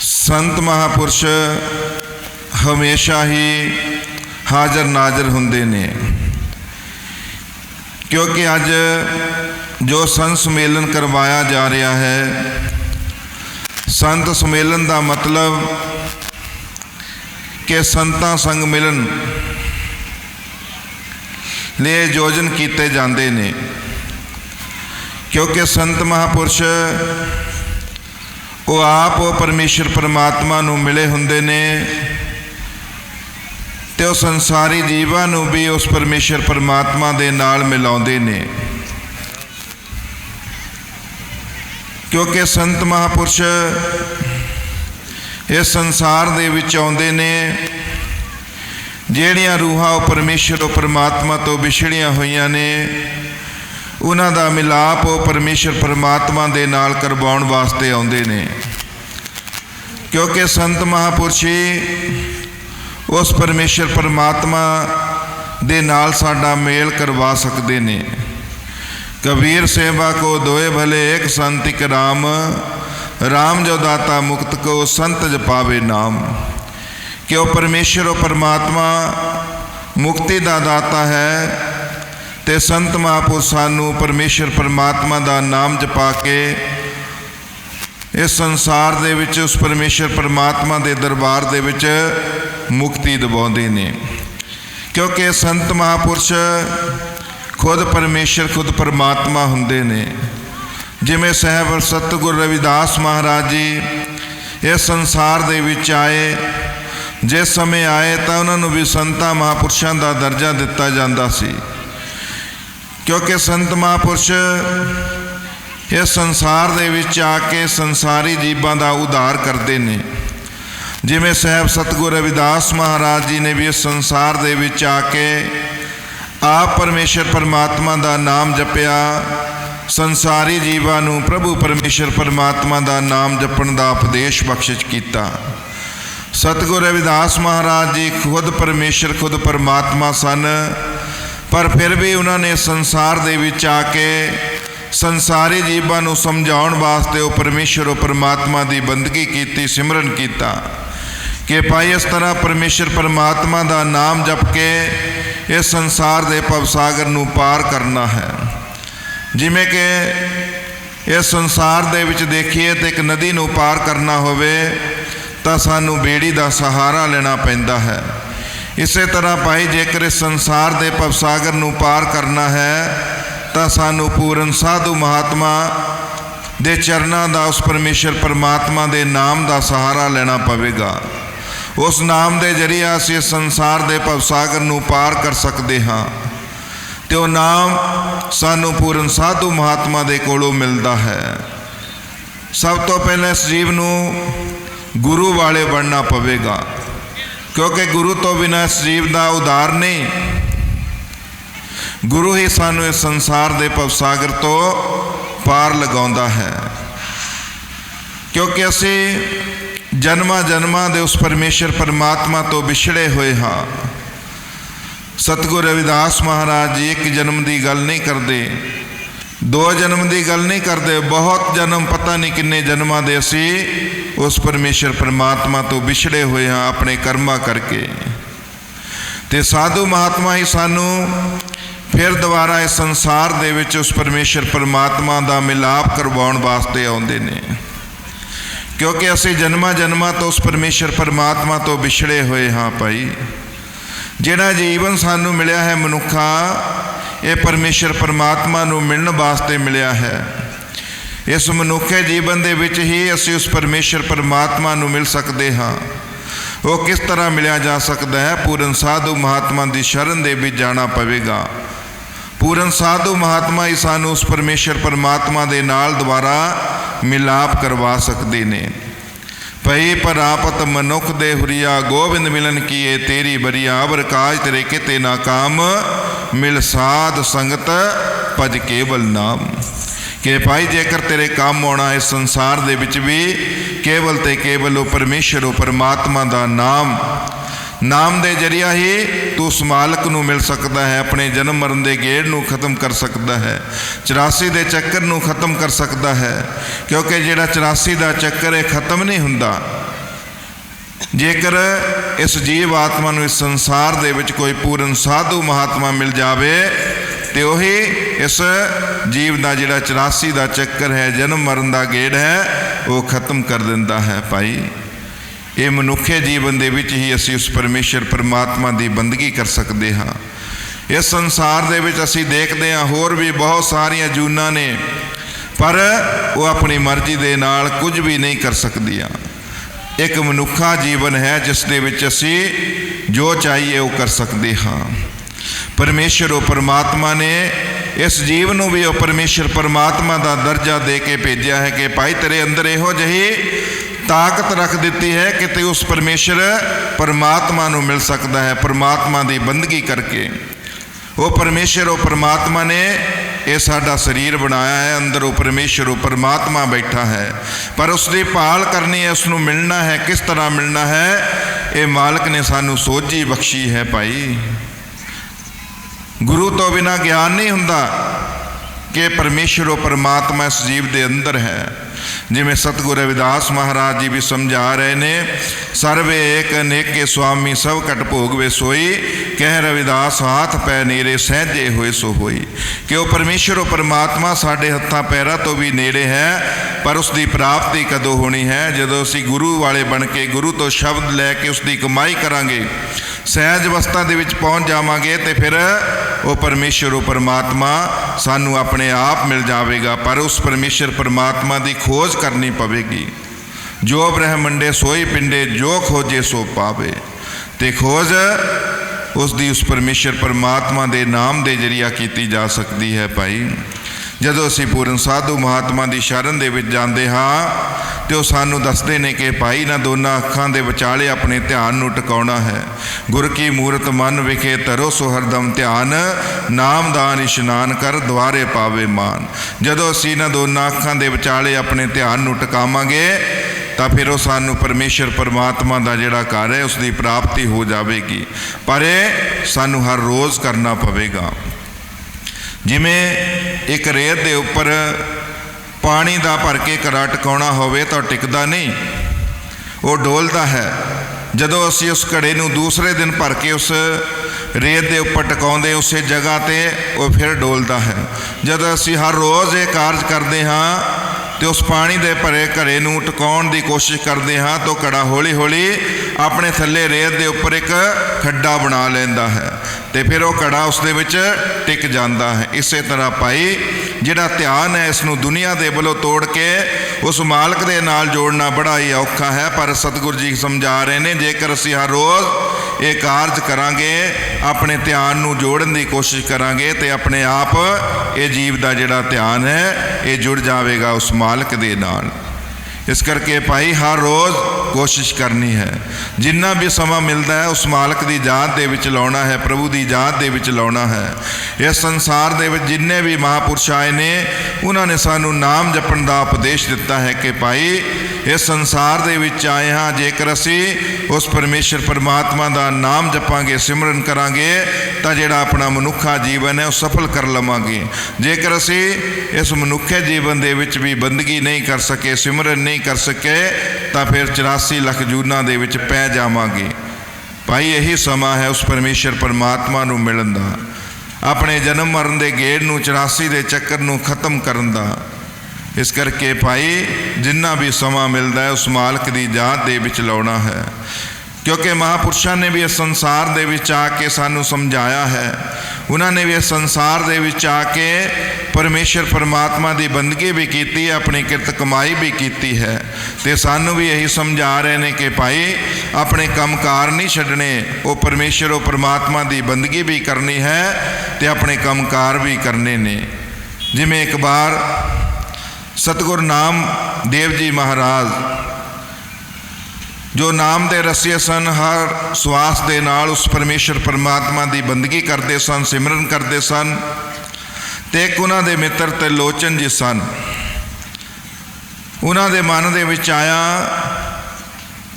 ਸੰਤ ਮਹਾਪੁਰਸ਼ ਹਮੇਸ਼ਾ ਹੀ ਹਾਜ਼ਰ ਨਾਜ਼ਰ ਹੁੰਦੇ ਨੇ ਕਿਉਂਕਿ ਅੱਜ ਜੋ ਸੰਤ ਸਮੇਲਨ ਕਰਵਾਇਆ ਜਾ ਰਿਹਾ ਹੈ ਸੰਤ ਸਮੇਲਨ ਦਾ ਮਤਲਬ ਕਿ ਸੰਤਾਂ ਸੰਗ ਮਿਲਨ ਲਈ ਆਯੋਜਨ ਕੀਤੇ ਜਾਂਦੇ ਨੇ ਕਿਉਂਕਿ ਸੰਤ ਮਹਾਪੁਰਸ਼ ਉਹ ਆਪ ਉਹ ਪਰਮੇਸ਼ਰ ਪਰਮਾਤਮਾ ਨੂੰ ਮਿਲੇ ਹੁੰਦੇ ਨੇ ਤੇ ਉਹ ਸੰਸਾਰੀ ਜੀਵਾਂ ਨੂੰ ਵੀ ਉਸ ਪਰਮੇਸ਼ਰ ਪਰਮਾਤਮਾ ਦੇ ਨਾਲ ਮਿਲਾਉਂਦੇ ਨੇ। ਕਿਉਂਕਿ ਸੰਤ ਮਹਾਪੁਰਸ਼ ਇਸ ਸੰਸਾਰ ਦੇ ਵਿੱਚ ਆਉਂਦੇ ਨੇ, ਜਿਹੜੀਆਂ ਰੂਹਾਂ ਉਹ ਪਰਮੇਸ਼ਰ ਉਹ ਪਰਮਾਤਮਾ ਤੋਂ ਵਿਛੜੀਆਂ ਹੋਈਆਂ ਨੇ ਉਹਨਾਂ ਦਾ ਮਿਲਾਪ ਉਹ ਪਰਮੇਸ਼ਰ ਪਰਮਾਤਮਾ ਦੇ ਨਾਲ ਕਰਵਾਉਣ ਵਾਸਤੇ ਆਉਂਦੇ ਨੇ। ਕਿਉਂਕਿ ਸੰਤ ਮਹਾਪੁਰਸ਼ੀ ਉਸ ਪਰਮੇਸ਼ਰ ਪਰਮਾਤਮਾ ਦੇ ਨਾਲ ਸਾਡਾ ਮੇਲ ਕਰਵਾ ਸਕਦੇ ਨੇ। ਕਬੀਰ ਸੇਵਾ ਕੋ ਦੋਏ ਭਲੇ ਇੱਕ ਸੰਤ ਇਕ ਰਾਮ ਰਾਮ ਜੋ ਦਾਤਾ ਮੁਕਤ ਕੋ ਸੰਤ ਜਪਾਵੇ ਨਾਮ। ਕਿ ਉਹ ਪਰਮੇਸ਼ਰ ਉਹ ਪਰਮਾਤਮਾ ਮੁਕਤੀ ਦਾ ਦਾਤਾ ਹੈ ਤੇ ਸੰਤ ਮਹਾਂਪੁਰਸ਼ ਸਾਨੂੰ ਪਰਮੇਸ਼ਰ ਪਰਮਾਤਮਾ ਦਾ ਨਾਮ ਜਪਾ ਕੇ ਇਸ ਸੰਸਾਰ ਦੇ ਵਿੱਚ ਉਸ ਪਰਮੇਸ਼ਰ ਪਰਮਾਤਮਾ ਦੇ ਦਰਬਾਰ ਦੇ ਵਿੱਚ ਮੁਕਤੀ ਦਿਵਾਉਂਦੇ ਨੇ। ਕਿਉਂਕਿ ਸੰਤ ਮਹਾਪੁਰਸ਼ ਖੁਦ ਪਰਮੇਸ਼ਰ, ਖੁਦ ਪਰਮਾਤਮਾ ਹੁੰਦੇ ਨੇ। ਜਿਵੇਂ ਸਹਿਬ ਸਤਿਗੁਰ ਰਵਿਦਾਸ ਮਹਾਰਾਜ ਜੀ ਇਸ ਸੰਸਾਰ ਦੇ ਵਿੱਚ ਆਏ, ਜਿਸ ਸਮੇਂ ਆਏ ਤਾਂ ਉਹਨਾਂ ਨੂੰ ਵੀ ਸੰਤਾਂ ਮਹਾਪੁਰਸ਼ਾਂ ਦਾ ਦਰਜਾ ਦਿੱਤਾ ਜਾਂਦਾ ਸੀ। ਕਿਉਂਕਿ ਸੰਤ ਮਹਾਪੁਰਸ਼ ਇਸ ਸੰਸਾਰ ਦੇ ਵਿੱਚ ਆ ਕੇ ਸੰਸਾਰੀ ਜੀਵਾਂ ਦਾ ਉਧਾਰ ਕਰਦੇ ਨੇ। ਜਿਵੇਂ ਸਹਿਬ ਸਤਿਗੁਰ ਰਵਿਦਾਸ ਮਹਾਰਾਜ ਜੀ ਨੇ ਵੀ ਇਸ ਸੰਸਾਰ ਦੇ ਵਿੱਚ ਆ ਕੇ ਆਪ ਪਰਮੇਸ਼ਰ ਪਰਮਾਤਮਾ ਦਾ ਨਾਮ ਜਪਿਆ, ਸੰਸਾਰੀ ਜੀਵਾਂ ਨੂੰ ਪ੍ਰਭੂ ਪਰਮੇਸ਼ਰ ਪਰਮਾਤਮਾ ਦਾ ਨਾਮ ਜਪਣ ਦਾ ਉਪਦੇਸ਼ ਬਖਸ਼ਿਸ਼ ਕੀਤਾ। ਸਤਿਗੁਰ ਰਵਿਦਾਸ ਮਹਾਰਾਜ ਜੀ ਖੁਦ ਪਰਮੇਸ਼ਰ, ਖੁਦ ਪਰਮਾਤਮਾ ਸਨ। ਪਰ ਫਿਰ ਵੀ ਉਹਨਾਂ ਨੇ ਸੰਸਾਰ ਦੇ ਵਿੱਚ ਆ ਕੇ ਸੰਸਾਰੀ ਜੀਵਾਂ ਨੂੰ ਸਮਝਾਉਣ ਵਾਸਤੇ ਉਹ ਪਰਮੇਸ਼ਰ ਉਹ ਪਰਮਾਤਮਾ ਦੀ ਬੰਦਗੀ ਕੀਤੀ, ਸਿਮਰਨ ਕੀਤਾ ਕਿ ਭਾਈ ਇਸ ਤਰ੍ਹਾਂ ਪਰਮੇਸ਼ਰ ਪਰਮਾਤਮਾ ਦਾ ਨਾਮ ਜਪ ਕੇ ਇਸ ਸੰਸਾਰ ਦੇ ਭਵ ਸਾਗਰ ਨੂੰ ਪਾਰ ਕਰਨਾ ਹੈ। ਜਿਵੇਂ ਕਿ ਇਸ ਸੰਸਾਰ ਦੇ ਵਿੱਚ ਦੇਖੀਏ ਤੇ ਇੱਕ ਨਦੀ ਨੂੰ ਪਾਰ ਕਰਨਾ ਹੋਵੇ ਤਾਂ ਸਾਨੂੰ ਬੇੜੀ ਦਾ ਸਹਾਰਾ ਲੈਣਾ ਪੈਂਦਾ ਹੈ। ਇਸੇ ਤਰ੍ਹਾਂ ਭਾਈ, ਜੇਕਰ ਇਸ ਸੰਸਾਰ ਦੇ ਭਵਸਾਗਰ ਨੂੰ ਪਾਰ ਕਰਨਾ ਹੈ, ਤਾਂ ਸਾਨੂੰ ਪੂਰਨ ਸਾਧੂ ਮਹਾਤਮਾ ਦੇ ਚਰਨਾਂ ਦਾ, ਉਸ ਪਰਮੇਸ਼ਰ ਪਰਮਾਤਮਾ ਦੇ ਨਾਮ ਦਾ ਸਹਾਰਾ ਲੈਣਾ ਪਵੇਗਾ। ਉਸ ਨਾਮ ਦੇ ਜਰੀਏ ਅਸੀਂ ਇਸ ਸੰਸਾਰ ਦੇ ਭਵਸਾਗਰ ਨੂੰ ਪਾਰ ਕਰ ਸਕਦੇ ਹਾਂ। ਤੇ ਉਹ ਨਾਮ ਸਾਨੂੰ ਪੂਰਨ ਸਾਧੂ ਮਹਾਤਮਾ ਦੇ ਕੋਲੋਂ ਮਿਲਦਾ ਹੈ। ਸਭ ਤੋਂ ਪਹਿਲਾਂ ਇਸ ਜੀਵ ਨੂੰ ਗੁਰੂ ਵਾਲੇ ਬਣਨਾ ਪਵੇਗਾ। ਕਿਉਂਕਿ ਗੁਰੂ ਤੋਂ ਬਿਨਾਂ ਇਸ ਜੀਵ ਦਾ ਉਧਾਰ ਨਹੀਂ। ਗੁਰੂ ਹੀ ਸਾਨੂੰ ਇਸ ਸੰਸਾਰ ਦੇ ਭਵਸਾਗਰ ਤੋਂ ਪਾਰ ਲਗਾਉਂਦਾ ਹੈ। ਕਿਉਂਕਿ ਅਸੀਂ ਜਨਮਾਂ ਜਨਮਾਂ ਦੇ ਉਸ ਪਰਮੇਸ਼ਰ ਪਰਮਾਤਮਾ ਤੋਂ ਵਿਛੜੇ ਹੋਏ ਹਾਂ। ਸਤਿਗੁਰ ਰਵਿਦਾਸ ਮਹਾਰਾਜ ਜੀ ਇੱਕ ਜਨਮ ਦੀ ਗੱਲ ਨਹੀਂ ਕਰਦੇ। ਦੋ ਜਨਮ ਦੀ ਗੱਲ ਨਹੀਂ ਕਰਦੇ। ਬਹੁਤ ਜਨਮ, ਪਤਾ ਨਹੀਂ ਕਿੰਨੇ ਜਨਮਾਂ ਦੇ ਅਸੀਂ ਉਸ ਪਰਮੇਸ਼ਰ ਪਰਮਾਤਮਾ ਤੋਂ ਵਿਛੜੇ ਹੋਏ ਹਾਂ ਆਪਣੇ ਕਰਮਾਂ ਕਰਕੇ। ਤੇ ਸਾਧੂ ਮਹਾਤਮਾ ਹੀ ਸਾਨੂੰ ਫਿਰ ਦੁਬਾਰਾ ਇਸ ਸੰਸਾਰ ਦੇ ਵਿੱਚ ਉਸ ਪਰਮੇਸ਼ਰ ਪਰਮਾਤਮਾ ਦਾ ਮਿਲਾਪ ਕਰਵਾਉਣ ਵਾਸਤੇ ਆਉਂਦੇ ਨੇ। ਕਿਉਂਕਿ ਅਸੀਂ ਜਨਮਾਂ ਜਨਮਾਂ ਤੋਂ ਉਸ ਪਰਮੇਸ਼ਰ ਪਰਮਾਤਮਾ ਤੋਂ ਵਿਛੜੇ ਹੋਏ ਹਾਂ ਭਾਈ। ਜਿਹੜਾ ਜੀਵਨ ਸਾਨੂੰ ਮਿਲਿਆ ਹੈ ਮਨੁੱਖਾ, ਇਹ ਪਰਮੇਸ਼ਰ ਪਰਮਾਤਮਾ ਨੂੰ ਮਿਲਣ ਵਾਸਤੇ ਮਿਲਿਆ ਹੈ। ਇਸ ਮਨੁੱਖੇ ਜੀਵਨ ਦੇ ਵਿੱਚ ਹੀ ਅਸੀਂ ਉਸ ਪਰਮੇਸ਼ਰ ਪਰਮਾਤਮਾ ਨੂੰ ਮਿਲ ਸਕਦੇ ਹਾਂ। ਉਹ ਕਿਸ ਤਰ੍ਹਾਂ ਮਿਲਿਆ ਜਾ ਸਕਦਾ ਹੈ? ਪੂਰਨ ਸਾਧੂ ਮਹਾਤਮਾ ਦੀ ਸ਼ਰਨ ਦੇ ਵਿੱਚ ਜਾਣਾ ਪਵੇਗਾ। ਪੂਰਨ ਸਾਧੂ ਮਹਾਤਮਾ ਹੀ ਸਾਨੂੰ ਉਸ ਪਰਮੇਸ਼ਰ ਪਰਮਾਤਮਾ ਦੇ ਨਾਲ ਦੁਬਾਰਾ ਮਿਲਾਪ ਕਰਵਾ ਸਕਦੇ ਨੇ। ਭਈ ਪਰਾਪਤ ਮਨੁੱਖ ਦੇ ਹੁਰੀਆ ਗੋਬਿੰਦ ਮਿਲਨ ਕੀਏ, ਤੇਰੀ ਬਰੀਆ ਅਵਰ ਕਾਜ ਤੇਰੇ ਕਿਤੇ ਨਾ ਕਾਮ, ਮਿਲ ਸਾਧ ਸੰਗਤ ਭਜ ਕੇਵਲ ਨਾਮ। ਕਿ ਭਾਈ ਜੇਕਰ ਤੇਰੇ ਕੰਮ ਆਉਣਾ ਇਸ ਸੰਸਾਰ ਦੇ ਵਿੱਚ ਵੀ, ਕੇਵਲ ਤੇ ਕੇਵਲ ਉਹ ਪਰਮੇਸ਼ਰ, ਉਹ ਪਰਮਾਤਮਾ ਦਾ ਨਾਮ ਨਾਮ ਦੇ ਜਰੀਆ ਹੀ ਤੂੰ ਉਸ ਮਾਲਕ ਨੂੰ ਮਿਲ ਸਕਦਾ ਹੈ, ਆਪਣੇ ਜਨਮ ਮਰਨ ਦੇ ਗੇੜ ਨੂੰ ਖਤਮ ਕਰ ਸਕਦਾ ਹੈ 84 ਦੇ ਚੱਕਰ ਨੂੰ ਖਤਮ ਕਰ ਸਕਦਾ ਹੈ, ਕਿਉਂਕਿ ਜਿਹੜਾ 84 ਦਾ ਚੱਕਰ ਇਹ ਖਤਮ ਨਹੀਂ ਹੁੰਦਾ। ਜੇਕਰ ਇਸ ਜੀਵ ਆਤਮਾ ਨੂੰ ਇਸ ਸੰਸਾਰ ਦੇ ਵਿੱਚ ਕੋਈ ਪੂਰਨ ਸਾਧੂ ਮਹਾਤਮਾ ਮਿਲ ਜਾਵੇ ਤੇ ਉਹੀ ਇਸ ਜੀਵ ਦਾ ਜਿਹੜਾ 84 ਦਾ ਚੱਕਰ ਹੈ, ਜਨਮ ਮਰਨ ਦਾ ਗੇੜ ਹੈ, ਉਹ ਖਤਮ ਕਰ ਦਿੰਦਾ ਹੈ ਭਾਈ। ਇਹ ਮਨੁੱਖੇ ਜੀਵਨ ਦੇ ਵਿੱਚ ਹੀ ਅਸੀਂ ਉਸ ਪਰਮੇਸ਼ਰ ਪਰਮਾਤਮਾ ਦੀ ਬੰਦਗੀ ਕਰ ਸਕਦੇ ਹਾਂ। ਇਸ ਸੰਸਾਰ ਦੇ ਵਿੱਚ ਅਸੀਂ ਦੇਖਦੇ ਹਾਂ, ਹੋਰ ਵੀ ਬਹੁਤ ਸਾਰੀਆਂ ਜੂਨਾਂ ਨੇ, ਪਰ ਉਹ ਆਪਣੀ ਮਰਜ਼ੀ ਦੇ ਨਾਲ ਕੁਝ ਵੀ ਨਹੀਂ ਕਰ ਸਕਦੀਆਂ। ਇੱਕ ਮਨੁੱਖਾ ਜੀਵਨ ਹੈ, ਜਿਸ ਦੇ ਵਿੱਚ ਅਸੀਂ ਜੋ ਚਾਹੀਏ ਉਹ ਕਰ ਸਕਦੇ ਹਾਂ। ਪਰਮੇਸ਼ਰ ਉਹ ਪਰਮਾਤਮਾ ਨੇ ਇਸ ਜੀਵ ਨੂੰ ਵੀ ਉਹ ਪਰਮੇਸ਼ਰ ਪਰਮਾਤਮਾ ਦਾ ਦਰਜਾ ਦੇ ਕੇ ਭੇਜਿਆ ਹੈ ਕਿ ਭਾਈ ਤੇਰੇ ਅੰਦਰ ਇਹੋ ਜਿਹੀ ਤਾਕਤ ਰੱਖ ਦਿੱਤੀ ਹੈ ਕਿ ਤੇ ਉਸ ਪਰਮੇਸ਼ਰ ਪਰਮਾਤਮਾ ਨੂੰ ਮਿਲ ਸਕਦਾ ਹੈ, ਪਰਮਾਤਮਾ ਦੀ ਬੰਦਗੀ ਕਰਕੇ। ਉਹ ਪਰਮੇਸ਼ਰ, ਉਹ ਪਰਮਾਤਮਾ ਨੇ ਇਹ ਸਾਡਾ ਸਰੀਰ ਬਣਾਇਆ ਹੈ, ਅੰਦਰ ਉਹ ਪਰਮੇਸ਼ਰ, ਉਹ ਪਰਮਾਤਮਾ ਬੈਠਾ ਹੈ। ਪਰ ਉਸ ਦੀ ਭਾਲ ਕਰਨੀ ਹੈ ਉਸ ਨੂੰ ਮਿਲਣਾ ਹੈ, ਕਿਸ ਤਰ੍ਹਾਂ ਮਿਲਣਾ ਹੈ, ਇਹ ਮਾਲਕ ਨੇ ਸਾਨੂੰ ਸੋਝੀ ਬਖਸ਼ੀ ਹੈ ਭਾਈ। ਗੁਰੂ ਤੋਂ ਬਿਨਾ ਗਿਆਨ ਨਹੀਂ ਹੁੰਦਾ ਕਿ ਪਰਮੇਸ਼ਰ ਉਹ ਪਰਮਾਤਮਾ ਇਸ ਜੀਵ ਦੇ ਅੰਦਰ ਹੈ। ਜਿਵੇਂ ਸਤਿਗੁਰ ਰਵਿਦਾਸ ਮਹਾਰਾਜ ਜੀ ਵੀ ਸਮਝਾ ਰਹੇ ਨੇ, ਸਰਵੇ ਏਕ ਅਨੇਕੇ ਸੁਆਮੀ, ਸਭ ਕਟ ਭੋਗਵੇ ਸੋਈ। ਕਹਿ ਰਵਿਦਾਸ, ਹਾਥ ਪੈ ਨੀਰੇ, ਸਹਿਜੇ ਹੋਏ ਸੋ ਹੋਈ। ਕਿ ਉਹ ਪਰਮੇਸ਼ਰ, ਉਹ ਪਰਮਾਤਮਾ ਸਾਡੇ ਹੱਥਾਂ ਪੈਰਾਂ ਤੋਂ ਵੀ ਨੇੜੇ ਹੈ, ਪਰ ਉਸ ਦੀ ਪ੍ਰਾਪਤੀ ਕਦੋਂ ਹੋਣੀ ਹੈ? ਜਦੋਂ ਅਸੀਂ ਗੁਰੂ ਵਾਲੇ ਬਣ ਕੇ, ਗੁਰੂ ਤੋਂ ਸ਼ਬਦ ਲੈ ਕੇ ਉਸ ਦੀ ਕਮਾਈ ਕਰਾਂਗੇ, ਸਹਿਜ ਅਵਸਥਾ ਦੇ ਵਿੱਚ ਪਹੁੰਚ ਜਾਵਾਂਗੇ, ਤੇ ਫਿਰ ਉਹ ਪਰਮੇਸ਼ਰ, ਉਹ ਪਰਮਾਤਮਾ ਸਾਨੂੰ ਆਪਣੇ ਆਪ ਮਿਲ ਜਾਵੇਗਾ, ਪਰ ਉਸ ਪਰਮੇਸ਼ਰ ਪਰਮਾਤਮਾ ਦੀ ਖੋਜ ਕਰਨੀ ਪਵੇਗੀ। ਜੋ ਬ੍ਰਹਮੰਡੇ ਸੋਈ ਪਿੰਡੇ, ਜੋ ਖੋਜੇ ਸੋ ਪਾਵੇ। ਤੇ ਖੋਜ ਉਸ ਦੀ ਉਸ ਪਰਮੇਸ਼ਰ ਪਰਮਾਤਮਾ ਦੇ ਨਾਮ ਦੇ ਜਰੀਆ ਕੀਤੀ ਜਾ ਸਕਦੀ ਹੈ ਭਾਈ। ਜਦੋਂ ਅਸੀਂ ਪੂਰਨ ਸਾਧੂ ਮਹਾਤਮਾ ਦੀ ਸ਼ਰਨ ਦੇ ਵਿੱਚ ਜਾਂਦੇ ਹਾਂ ਤੇ ਉਹ ਸਾਨੂੰ ਦੱਸਦੇ ਨੇ ਕਿ ਭਾਈ ਨਾ ਦੋਨਾਂ ਅੱਖਾਂ ਦੇ ਵਿਚਾਲੇ ਆਪਣੇ ਧਿਆਨ ਨੂੰ ਟਿਕਾਉਣਾ ਹੈ। ਗੁਰ ਕੀ ਮੂਰਤ ਮਨ ਵਿਖੇ ਤਰੋ ਸੁਹਰਦਮ ਧਿਆਨ ਨਾਮਦਾਨ ਇਸ਼ਨਾਨ ਕਰ ਦੁਆਰੇ ਪਾਵੇ ਮਾਨ। ਜਦੋਂ ਅਸੀਂ ਇਹਨਾਂ ਦੋਨਾਂ ਅੱਖਾਂ ਦੇ ਵਿਚਾਲੇ ਆਪਣੇ ਧਿਆਨ ਨੂੰ ਟਿਕਾਵਾਂਗੇ, ਤਾਂ ਫਿਰ ਉਹ ਸਾਨੂੰ ਪਰਮੇਸ਼ਰ ਪਰਮਾਤਮਾ ਦਾ ਜਿਹੜਾ ਘਰ ਹੈ ਉਸ ਦੀ ਪ੍ਰਾਪਤੀ ਹੋ ਜਾਵੇਗੀ। ਪਰ ਇਹ ਸਾਨੂੰ ਹਰ ਰੋਜ਼ ਕਰਨਾ ਪਵੇਗਾ। ਜਿਵੇਂ ਇੱਕ ਰੇਤ ਦੇ ਉੱਪਰ ਪਾਣੀ ਦਾ ਭਰ ਕੇ ਘੜਾ ਟਿਕਾਉਣਾ ਹੋਵੇ ਤਾਂ ਟਿਕਦਾ ਨਹੀਂ। ਉਹ ਡੋਲਦਾ ਹੈ। ਜਦੋਂ ਅਸੀਂ ਉਸ ਘੜੇ ਨੂੰ ਦੂਸਰੇ ਦਿਨ ਭਰ ਕੇ ਉਸ ਰੇਤ ਦੇ ਉੱਪਰ ਟਿਕਾਉਂਦੇ ਉਸੇ ਜਗ੍ਹਾ ਤੇ ਉਹ ਫਿਰ ਡੋਲਦਾ ਹੈ। ਜਦੋਂ ਅਸੀਂ ਹਰ ਰੋਜ਼ ਇਹ ਕਾਰਜ ਕਰਦੇ ਹਾਂ ਤੇ ਉਸ ਪਾਣੀ ਦੇ ਭਰੇ ਘੜੇ ਨੂੰ ਟਿਕਾਉਣ ਦੀ ਕੋਸ਼ਿਸ਼ ਕਰਦੇ ਹਾਂ ਤਾਂ ਘੜਾ ਹੌਲੀ-ਹੌਲੀ ਆਪਣੇ ਥੱਲੇ ਰੇਤ ਦੇ ਉੱਪਰ ਇੱਕ ਖੱਡਾ ਬਣਾ ਲੈਂਦਾ ਹੈ। ਤੇ ਫਿਰ ਉਹ ਘੜਾ ਉਸ ਦੇ ਵਿੱਚ ਟਿਕ ਜਾਂਦਾ ਹੈ। ਇਸੇ ਤਰ੍ਹਾਂ ਭਾਈ, ਜਿਹੜਾ ਧਿਆਨ ਹੈ ਇਸ ਨੂੰ ਦੁਨੀਆ ਦੇ ਵੱਲੋਂ ਤੋੜ ਕੇ ਉਸ ਮਾਲਕ ਦੇ ਨਾਲ ਜੋੜਨਾ ਬੜਾ ਹੀ ਔਖਾ ਹੈ, ਪਰ ਸਤਿਗੁਰੂ ਜੀ ਸਮਝਾ ਰਹੇ ਨੇ, ਜੇਕਰ ਅਸੀਂ ਹਰ ਰੋਜ਼ ਇਹ ਕਾਰਜ ਕਰਾਂਗੇ, ਆਪਣੇ ਧਿਆਨ ਨੂੰ ਜੋੜਨ ਦੀ ਕੋਸ਼ਿਸ਼ ਕਰਾਂਗੇ, ਤੇ ਆਪਣੇ ਆਪ ਇਹ ਜੀਵ ਦਾ ਜਿਹੜਾ ਧਿਆਨ ਹੈ, ਇਹ ਜੁੜ ਜਾਵੇਗਾ ਉਸ ਮਾਲਕ ਦੇ ਨਾਲ। ਇਸ ਕਰਕੇ ਭਾਈ, ਹਰ ਰੋਜ਼ ਕੋਸ਼ਿਸ਼ ਕਰਨੀ ਹੈ। ਜਿੰਨਾ ਵੀ ਸਮਾਂ ਮਿਲਦਾ ਹੈ, ਉਸ ਮਾਲਕ ਦੀ ਯਾਦ ਦੇ ਵਿੱਚ ਲਾਉਣਾ ਹੈ, ਪ੍ਰਭੂ ਦੀ ਯਾਦ ਦੇ ਵਿੱਚ ਲਾਉਣਾ ਹੈ। ਇਸ ਸੰਸਾਰ ਦੇ ਵਿੱਚ ਜਿੰਨੇ ਵੀ ਮਹਾਪੁਰਸ਼ ਆਏ ਨੇ, ਉਹਨਾਂ ਨੇ ਸਾਨੂੰ ਨਾਮ ਜਪਣ ਦਾ ਉਪਦੇਸ਼ ਦਿੱਤਾ ਹੈ ਕਿ ਭਾਈ ਇਸ ਸੰਸਾਰ ਦੇ ਵਿੱਚ ਆਏ ਹਾਂ, ਜੇਕਰ ਅਸੀਂ ਉਸ ਪਰਮੇਸ਼ਰ ਪਰਮਾਤਮਾ ਦਾ ਨਾਮ ਜਪਾਂਗੇ, ਸਿਮਰਨ ਕਰਾਂਗੇ, ਤਾਂ ਜਿਹੜਾ ਆਪਣਾ ਮਨੁੱਖਾ ਜੀਵਨ ਹੈ ਉਹ ਸਫਲ ਕਰ ਲਵਾਂਗੇ। ਜੇਕਰ ਅਸੀਂ ਇਸ ਮਨੁੱਖੇ ਜੀਵਨ ਦੇ ਵਿੱਚ ਵੀ ਬੰਦਗੀ ਨਹੀਂ ਕਰ ਸਕੇ, ਸਿਮਰਨ ਨਹੀਂ ਕਰ ਸਕੇ, ਤਾਂ ਫਿਰ 84 ਲੱਖ ਜੂਨਾਂ ਦੇ ਵਿੱਚ ਪੈ ਜਾਵਾਂਗੇ। ਭਾਈ, ਇਹੀ ਸਮਾਂ ਹੈ ਉਸ ਪਰਮੇਸ਼ਰ ਪਰਮਾਤਮਾ ਨੂੰ ਮਿਲਣ ਦਾ। ਆਪਣੇ ਜਨਮ ਮਰਨ ਦੇ ਗੇੜ ਨੂੰ 84 ਦੇ ਚੱਕਰ ਨੂੰ ਖਤਮ ਕਰਨ ਦਾ। ਇਸ ਕਰਕੇ ਭਾਈ, ਜਿੰਨਾ ਵੀ ਸਮਾਂ ਮਿਲਦਾ ਹੈ, ਉਸ ਮਾਲਕ ਦੀ ਯਾਦ ਦੇ ਵਿੱਚ ਲਾਉਣਾ ਹੈ। ਕਿਉਂਕਿ ਮਹਾਪੁਰਸ਼ਾਂ ਨੇ ਵੀ ਇਸ ਸੰਸਾਰ ਦੇ ਵਿੱਚ ਆ ਕੇ ਸਾਨੂੰ ਸਮਝਾਇਆ ਹੈ। ਉਹਨਾਂ ਨੇ ਵੀ ਇਸ ਸੰਸਾਰ ਦੇ ਵਿੱਚ ਆ ਕੇ ਪਰਮੇਸ਼ਰ ਪਰਮਾਤਮਾ ਦੀ ਬੰਦਗੀ ਵੀ ਕੀਤੀ ਹੈ, ਆਪਣੀ ਕਿਰਤ ਕਮਾਈ ਵੀ ਕੀਤੀ ਹੈ। ਤੇ ਸਾਨੂੰ ਵੀ ਇਹੀ ਸਮਝਾ ਰਹੇ ਨੇ ਕਿ ਭਾਈ, ਆਪਣੇ ਕੰਮਕਾਰ ਨਹੀਂ ਛੱਡਣੇ, ਉਹ ਪਰਮੇਸ਼ਰ, ਉਹ ਪਰਮਾਤਮਾ ਦੀ ਬੰਦਗੀ ਵੀ ਕਰਨੀ ਹੈ ਤੇ ਆਪਣੇ ਕੰਮਕਾਰ ਵੀ ਕਰਨੇ ਨੇ। ਜਿਵੇਂ ਇੱਕ ਵਾਰ ਸਤਿਗੁਰ ਨਾਮ ਦੇਵ ਜੀ ਮਹਾਰਾਜ, ਜੋ ਨਾਮ ਦੇ ਰਸੀਏ ਸਨ, ਹਰ ਸਵਾਸ ਦੇ ਨਾਲ ਉਸ ਪਰਮੇਸ਼ਰ ਪਰਮਾਤਮਾ ਦੀ ਬੰਦਗੀ ਕਰਦੇ ਸਨ, ਸਿਮਰਨ ਕਰਦੇ ਸਨ ਤੇ ਇੱਕ ਉਹਨਾਂ ਦੇ ਮਿੱਤਰ ਤੇ ਲੋਚਨ ਜੀ ਸਨ। ਉਹਨਾਂ ਦੇ ਮਨ ਦੇ ਵਿੱਚ ਆਇਆ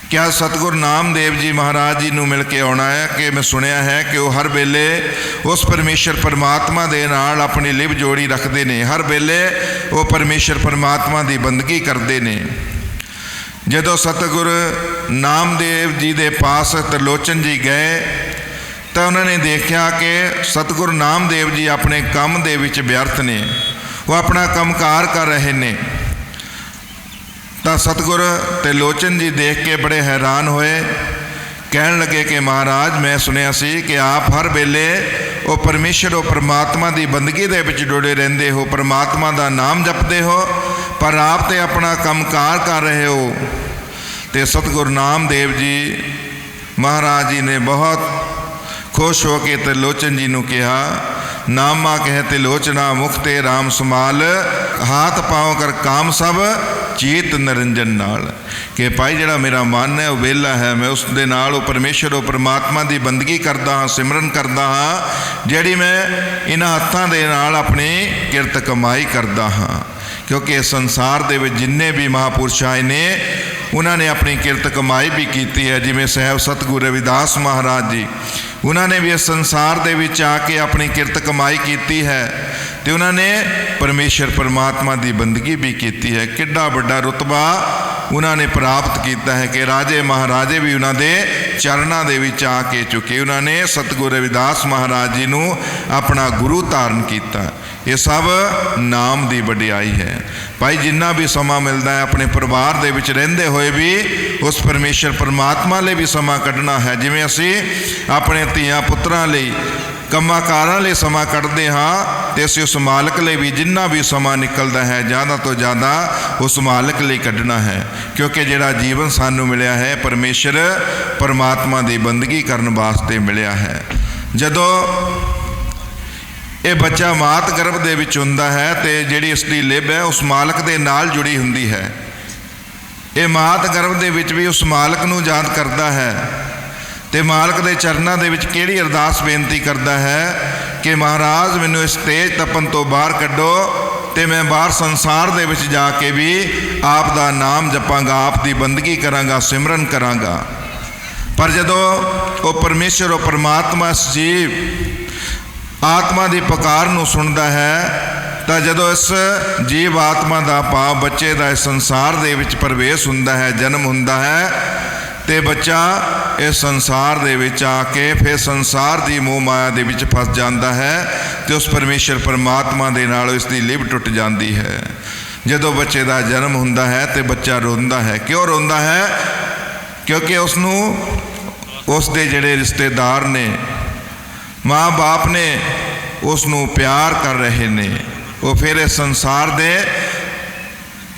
ਕਿਆ ਆ ਨਾਮਦੇਵ ਜੀ ਮਹਾਰਾਜ ਜੀ ਨੂੰ ਮਿਲ ਕੇ ਆਉਣਾ ਹੈ ਕਿ ਮੈਂ ਸੁਣਿਆ ਹੈ ਕਿ ਉਹ ਹਰ ਵੇਲੇ ਉਸ ਪਰਮੇਸ਼ਰ ਪਰਮਾਤਮਾ ਦੇ ਨਾਲ ਆਪਣੀ ਲਿਵ ਜੋੜੀ ਰੱਖਦੇ ਨੇ। ਹਰ ਵੇਲੇ ਉਹ ਪਰਮੇਸ਼ਰ ਪਰਮਾਤਮਾ ਦੀ ਬੰਦਗੀ ਕਰਦੇ ਨੇ। ਜਦੋਂ ਸਤਿਗੁਰ ਨਾਮਦੇਵ ਜੀ ਦੇ ਪਾਸ ਤਰਲੋਚਨ ਜੀ ਗਏ, ਤਾਂ ਉਹਨਾਂ ਨੇ ਦੇਖਿਆ ਕਿ ਸਤਿਗੁਰ ਨਾਮਦੇਵ ਜੀ ਆਪਣੇ ਕੰਮ ਦੇ ਵਿੱਚ ਵਿਅਰਥ ਨੇ। ਉਹ ਆਪਣਾ ਕੰਮਕਾਰ ਕਰ ਰਹੇ ਨੇ। ਤਾਂ ਸਤਿਗੁਰ ਤੇ ਲੋਚਨ ਜੀ ਦੇਖ ਕੇ ਬੜੇ ਹੈਰਾਨ ਹੋਏ। ਕਹਿਣ ਲੱਗੇ ਕਿ ਮਹਾਰਾਜ, ਮੈਂ ਸੁਣਿਆ ਸੀ ਕਿ ਆਪ ਹਰ ਵੇਲੇ ਉਹ ਪਰਮੇਸ਼ਰ, ਉਹ ਪ੍ਰਮਾਤਮਾ ਦੀ ਬੰਦਗੀ ਦੇ ਵਿੱਚ ਜੁੜੇ ਰਹਿੰਦੇ ਹੋ। ਪ੍ਰਮਾਤਮਾ ਦਾ ਨਾਮ ਜਪਦੇ ਹੋ, ਪਰ ਆਪ ਤੇ ਆਪਣਾ ਕੰਮਕਾਰ ਕਰ ਰਹੇ ਹੋ। ਤੇ ਸਤਿਗੁਰ ਨਾਮਦੇਵ ਜੀ, ਮਹਾਰਾਜ ਜੀ ਨੇ ਬਹੁਤ ਖੁਸ਼ ਹੋ ਕੇ ਤੇ ਲੋਚਨ ਜੀ ਨੂੰ ਕਿਹਾ, ਨਾਮਾ ਕਹਿ ਤੇ ਲੋਚਨਾ ਮੁਖ ਤੇ RAM ਸਮਾਲ, ਹਾਥ ਪਾਉ ਕਰ ਕਾਮ ਸਭ ਚੇਤ ਨਿਰੰਜਨ ਨਾਲ ਕਿ ਭਾਈ ਜਿਹੜਾ ਮੇਰਾ ਮਨ ਹੈ, ਉਹ ਵੇਲਾ ਹੈ। ਮੈਂ ਉਸ ਦੇ ਨਾਲ ਉਹ ਪਰਮੇਸ਼ਰ, ਉਹ ਪ੍ਰਮਾਤਮਾ ਦੀ ਬੰਦਗੀ ਕਰਦਾ ਹਾਂ, ਸਿਮਰਨ ਕਰਦਾ ਹਾਂ, ਜਿਹੜੀ ਮੈਂ ਇਹਨਾਂ ਹੱਥਾਂ ਦੇ ਨਾਲ ਆਪਣੀ ਕਿਰਤ ਕਮਾਈ ਕਰਦਾ ਹਾਂ। ਕਿਉਂਕਿ ਇਸ ਸੰਸਾਰ ਦੇ ਵਿੱਚ ਜਿੰਨੇ ਵੀ ਮਹਾਪੁਰਸ਼ ਆਏ ਨੇ ਉਹਨਾਂ ਨੇ ਆਪਣੀ ਕਿਰਤ ਕਮਾਈ ਵੀ ਕੀਤੀ ਹੈ, ਜਿਵੇਂ ਸਹਿਬ ਸਤਿਗੁਰੂ ਰਵਿਦਾਸ ਮਹਾਰਾਜ ਜੀ। ਉਹਨਾਂ ਨੇ ਵੀ ਇਸ ਸੰਸਾਰ ਦੇ ਵਿੱਚ ਆ ਕੇ ਆਪਣੀ ਕਿਰਤ ਕਮਾਈ ਕੀਤੀ ਹੈ। ਤੇ ਉਹਨਾਂ ਨੇ ਪਰਮੇਸ਼ਰ ਪਰਮਾਤਮਾ ਦੀ ਬੰਦਗੀ ਵੀ ਕੀਤੀ ਹੈ। ਕਿੱਡਾ ਵੱਡਾ ਰਤਬਾ ਉਹਨਾਂ ਨੇ ਪ੍ਰਾਪਤ ਕੀਤਾ ਹੈ ਕਿ ਰਾਜੇ ਮਹਾਰਾਜੇ ਵੀ ਉਹਨਾਂ ਦੇ ਚਰਨਾਂ ਦੇ ਵਿੱਚ ਆ ਕੇ ਚੁੱਕੇ ਉਹਨਾਂ ਨੇ ਸਤਿਗੁਰੂ ਰਵਿਦਾਸ ਮਹਾਰਾਜ ਜੀ ਨੂੰ ਆਪਣਾ ਗੁਰੂ ਧਾਰਨ ਕੀਤਾ। ਇਹ ਸਭ ਨਾਮ ਦੀ ਵਡਿਆਈ ਹੈ। ਭਾਈ, ਜਿੰਨਾ ਵੀ ਸਮਾਂ ਮਿਲਦਾ ਹੈ, ਆਪਣੇ ਪਰਿਵਾਰ ਦੇ ਵਿੱਚ ਰਹਿੰਦੇ ਹੋਏ ਵੀ ਉਸ ਪਰਮੇਸ਼ਰ ਪਰਮਾਤਮਾ ਲਈ ਵੀ ਸਮਾਂ ਕੱਢਣਾ ਹੈ। ਜਿਵੇਂ ਅਸੀਂ ਆਪਣੇ ਧੀਆਂ ਪੁੱਤਰਾਂ ਲਈ ਕੰਮਾਂ ਕਾਰਾਂ ਲਈ ਸਮਾਂ ਕੱਢਦੇ ਹਾਂ ਤੇ ਅਸੀਂ ਉਸ ਮਾਲਕ ਲਈ ਵੀ ਜਿੰਨਾ ਵੀ ਸਮਾਂ ਨਿਕਲਦਾ ਹੈ, ਜ਼ਿਆਦਾ ਤੋਂ ਜ਼ਿਆਦਾ ਉਸ ਮਾਲਕ ਲਈ ਕੱਢਣਾ ਹੈ। ਕਿਉਂਕਿ ਜਿਹੜਾ ਜੀਵਨ ਸਾਨੂੰ ਮਿਲਿਆ ਹੈ, ਪਰਮੇਸ਼ਰ ਪਰਮਾਤਮਾ ਦੀ ਬੰਦਗੀ ਕਰਨ ਵਾਸਤੇ ਮਿਲਿਆ ਹੈ। ਜਦੋਂ ਇਹ ਬੱਚਾ ਮਾਤ ਗਰਭ ਦੇ ਵਿੱਚ ਹੁੰਦਾ ਹੈ ਤੇ ਜਿਹੜੀ ਇਸ ਦੀ ਲਿਬ ਹੈ, ਉਸ ਮਾਲਕ ਦੇ ਨਾਲ ਜੁੜੀ ਹੁੰਦੀ ਹੈ। ਇਹ ਮਾਤ ਗਰਭ ਦੇ ਵਿੱਚ ਵੀ ਉਸ ਮਾਲਕ ਨੂੰ ਯਾਦ ਕਰਦਾ ਹੈ। ਤੇ ਮਾਲਕ ਦੇ ਚਰਨਾਂ ਦੇ ਵਿੱਚ ਕਿਹੜੀ ਅਰਦਾਸ ਬੇਨਤੀ ਕਰਦਾ ਹੈ ਕਿ ਮਹਾਰਾਜ, ਮੈਨੂੰ ਇਸ ਤੇਜ ਤਪਨ ਤੋਂ ਬਾਹਰ ਕੱਢੋ ਤੇ ਮੈਂ ਬਾਹਰ ਸੰਸਾਰ ਦੇ ਵਿੱਚ ਜਾ ਕੇ ਵੀ ਆਪ ਦਾ ਨਾਮ ਜਪਾਂਗਾ ਆਪ ਦੀ ਬੰਦਗੀ ਕਰਾਂਗਾ, ਸਿਮਰਨ ਕਰਾਂਗਾ। ਪਰ ਜਦੋਂ ਉਹ ਪਰਮੇਸ਼ਰ, ਉਹ ਪਰਮਾਤਮਾ ਜੀਵ ਆਤਮਾ ਦੀ ਪੁਕਾਰ ਨੂੰ ਸੁਣਦਾ ਹੈ, ਤਾਂ ਜਦੋਂ ਇਸ ਜੀਵ ਆਤਮਾ ਦਾ ਭਾਵ ਬੱਚੇ ਦਾ ਇਸ ਸੰਸਾਰ ਦੇ ਵਿੱਚ ਪ੍ਰਵੇਸ਼ ਹੁੰਦਾ ਹੈ, ਜਨਮ ਹੁੰਦਾ ਹੈ ਤੇ ਬੱਚਾ ਇਸ ਸੰਸਾਰ ਦੇ ਵਿੱਚ ਆ ਕੇ ਫਿਰ ਸੰਸਾਰ ਦੀ ਮੋਹ ਮਾਇਆ ਦੇ ਵਿੱਚ ਫਸ ਜਾਂਦਾ ਹੈ ਤੇ ਉਸ ਪਰਮੇਸ਼ਰ ਪਰਮਾਤਮਾ ਦੇ ਨਾਲ ਇਸ ਦੀ ਲਿਵ ਟੁੱਟ ਜਾਂਦੀ ਹੈ। ਜਦੋਂ ਬੱਚੇ ਦਾ ਜਨਮ ਹੁੰਦਾ ਹੈ ਤੇ ਬੱਚਾ ਰੋਂਦਾ ਹੈ। ਕਿਉਂ ਰੋਂਦਾ ਹੈ? ਕਿਉਂਕਿ ਉਸ ਨੂੰ ਉਸ ਦੇ ਜਿਹੜੇ ਰਿਸ਼ਤੇਦਾਰ ਨੇ, ਮਾਂ-ਬਾਪ ਨੇ ਉਸ ਨੂੰ ਪਿਆਰ ਕਰ ਰਹੇ ਨੇ। ਉਹ ਫਿਰ ਇਸ ਸੰਸਾਰ ਦੇ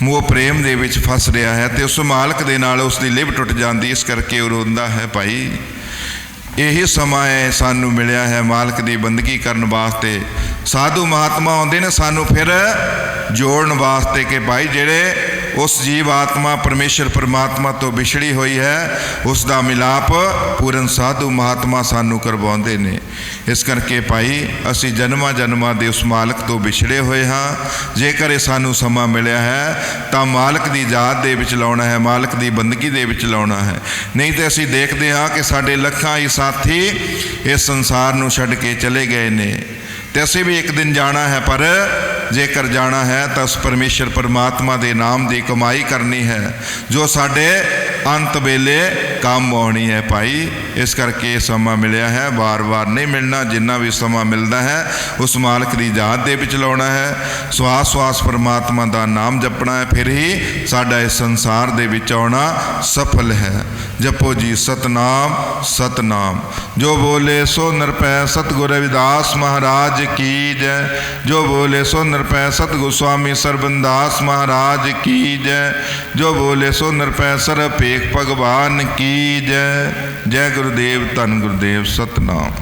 ਮੋਹ ਪ੍ਰੇਮ ਦੇ ਵਿੱਚ ਫਸ ਰਿਹਾ ਹੈ ਤੇ ਉਸ ਮਾਲਕ ਦੇ ਨਾਲ ਉਸ ਦੀ ਲਿਵ ਟੁੱਟ ਜਾਂਦੀ ਇਸ ਕਰਕੇ ਉਹ ਰੋਂਦਾ ਹੈ, ਭਾਈ, ਇਹੀ ਸਮਾਂ ਹੈ, ਸਾਨੂੰ ਮਿਲਿਆ ਹੈ ਮਾਲਕ ਦੀ ਬੰਦਗੀ ਕਰਨ ਵਾਸਤੇ। ਸਾਧੂ ਮਹਾਤਮਾ ਆਉਂਦੇ ਨੇ ਸਾਨੂੰ ਫਿਰ ਜੋੜਨ ਵਾਸਤੇ ਕਿ ਭਾਈ, ਜਿਹੜੇ ਉਸ ਜੀਵ ਆਤਮਾ ਪਰਮੇਸ਼ਰ ਪਰਮਾਤਮਾ ਤੋਂ ਵਿਛੜੀ ਹੋਈ ਹੈ, ਉਸ ਦਾ ਮਿਲਾਪ ਪੂਰਨ ਸਾਧੂ ਮਹਾਤਮਾ ਸਾਨੂੰ ਕਰਵਾਉਂਦੇ ਨੇ। ਇਸ ਕਰਕੇ ਭਾਈ, ਅਸੀਂ ਜਨਮਾਂ ਜਨਮਾਂ ਦੇ ਉਸ ਮਾਲਕ ਤੋਂ ਵਿਛੜੇ ਹੋਏ ਹਾਂ। ਜੇਕਰ ਇਹ ਸਾਨੂੰ ਸਮਾਂ ਮਿਲਿਆ ਹੈ, ਤਾਂ ਮਾਲਕ ਦੀ ਯਾਦ ਦੇ ਵਿੱਚ ਲਾਉਣਾ ਹੈ, ਮਾਲਕ ਦੀ ਬੰਦਗੀ ਦੇ ਵਿੱਚ ਲਾਉਣਾ ਹੈ। ਨਹੀਂ ਤੇ ਅਸੀਂ ਦੇਖਦੇ ਹਾਂ ਕਿ ਸਾਡੇ ਲੱਖਾਂ ਹੀ ਸਾਥੀ ਇਸ ਸੰਸਾਰ ਨੂੰ ਛੱਡ ਕੇ ਚਲੇ ਗਏ ਨੇ। ਤੇ ਅਸੀਂ ਵੀ ਇੱਕ ਦਿਨ ਜਾਣਾ ਹੈ, ਪਰ ਜੇਕਰ ਜਾਣਾ ਹੈ ਤਾਂ ਉਸ ਪਰਮੇਸ਼ਰ ਪਰਮਾਤਮਾ ਦੇ ਨਾਮ ਦੀ ਕਮਾਈ ਕਰਨੀ ਹੈ, ਜੋ ਸਾਡੇ ਅੰਤ ਵੇਲੇ ਕੰਮ ਆਉਣੀ ਹੈ ਭਾਈ। ਇਸ ਕਰਕੇ ਇਹ ਸਮਾਂ ਮਿਲਿਆ ਹੈ। ਵਾਰ-ਵਾਰ ਨਹੀਂ ਮਿਲਣਾ, ਜਿੰਨਾ ਵੀ ਸਮਾਂ ਮਿਲਦਾ ਹੈ, ਉਸ ਮਾਲਕ ਦੀ ਯਾਦ ਦੇ ਵਿੱਚ ਲਾਉਣਾ ਹੈ। ਸਵਾਸ ਸਵਾਸ ਪਰਮਾਤਮਾ ਦਾ ਨਾਮ ਜਪਣਾ ਹੈ, ਫਿਰ ਹੀ ਸਾਡਾ ਇਸ ਸੰਸਾਰ ਦੇ ਵਿੱਚ ਆਉਣਾ ਸਫਲ ਹੈ। ਜਪੋ ਜੀ, ਸਤਨਾਮ ਸਤਨਾਮ। ਜੋ ਬੋਲੇ ਸੋ ਨਰਪੈ ਸਤਿਗੁਰ ਰਵਿਦਾਸ ਮਹਾਰਾਜ ਕੀ ਜੈ। ਜੋ ਬੋਲੇ ਸੋ ਨਰਪੈ ਸਤਿਗੁਰ ਸੁਆਮੀ ਸਰਬੰਦਾਸ ਮਹਾਰਾਜ ਕੀ ਜੈ। ਜੋ ਬੋਲੇ ਸੋ ਨਰਪੈ ਸਰ ਭੇਖ ਭਗਵਾਨ ਕੀ ਜੈ। ਜੈ ਗੁਰਦੇਵ ਧੰਨ ਗੁਰਦੇਵ ਸਤਨਾਮ।